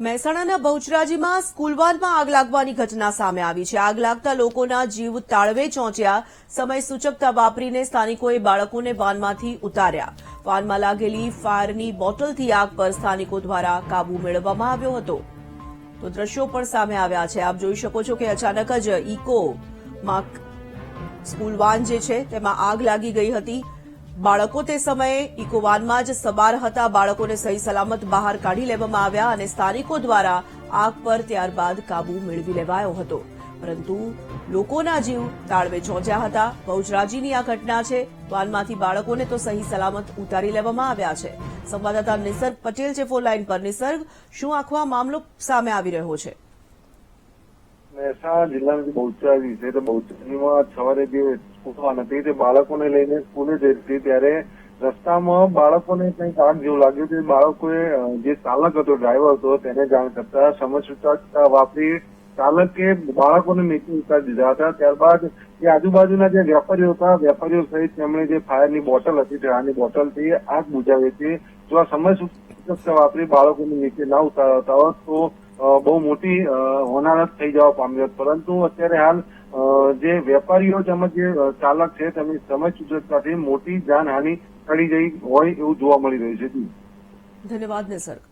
મહેસાણાના બહુચરાજીમાં સ્કૂલ વાનમાં આગ લાગવાની ઘટના સામે આવી છે. આગ લાગતા લોકોના જીવ તાળવે ચોંચ્યા. સમય સૂચકતા વાપરીને સ્થાનિકોએ બાળકોને વાનમાંથી ઉતાર્યા. વાનમાં લાગેલી ફાયરની બોટલથી આગ પર સ્થાનિકો દ્વારા કાબુ મેળવવામાં આવ્યો હતો. તો દ્રશ્યો પણ સામે આવ્યા છે. આપ જોઈ શકો છો કે અચાનક જ ઇકોમાં સ્કૂલ વાન જે છે, તેમાં આગ લાગી ગઈ હતી. બાળકો તે સમયે ઇકોવાનમાં જ સવાર હતા. બાળકોને સહી સલામત બહાર કાઢી લેવામાં આવ્યા અને સ્થાનિકો દ્વારા આગ પર ત્યારબાદ કાબુ મેળવી લેવાયો હતો. પરંતુ લોકોના જીવ તાળવે ચોંચ્યા હતા. બહુજરાજીની આ ઘટના છે. વાનમાંથી બાળકોને તો સહી સલામત ઉતારી લેવામાં આવ્યા છે. સંવાદદાતા નિસર્ગ પટેલ છે ફોન લાઈન પર. નિસર્ગ, શું આખો આ મામલો સામે આવી રહ્યો છે? મહેસાણા જિલ્લાની બહુચરાજી છે. તે બહુચરાજીમાં સવારે જે સ્કૂલ હતી તે બાળકોને લઈને સ્કૂલે જઈ હતી ત્યારે રસ્તામાં બાળકોને કંઈક આગ જેવું લાગ્યું તે બાળકોએ જે ચાલક હતો, ડ્રાઈવર હતો, તેને જાણ કરતા સમય સૂચકતા વાપરી ચાલકે બાળકોને નીચે ઉતારી દીધા હતા. ત્યારબાદ જે આજુબાજુના જે વેપારીઓ હતા, વેપારીઓ સહિત તેમણે જે ફાયરની બોટલ હતી ડ્રાની બોટલથી આગ બુજાવી હતી. જો આ સમય વાપરી બાળકોને નીચે ના ઉતારતા હોત તો બહુ મોટી હોનારત થઈ જવા પામી હોત પરંતુ અત્યારે હાલ જે વેપારીઓ તેમજ જે ચાલક છે, તેમની સમય સૂચકતાથી મોટી જાનહાનિ ટળી જઈ હોય એવું જોવા મળી રહ્યું છે. ધન્યવાદ ને નિસર્ગ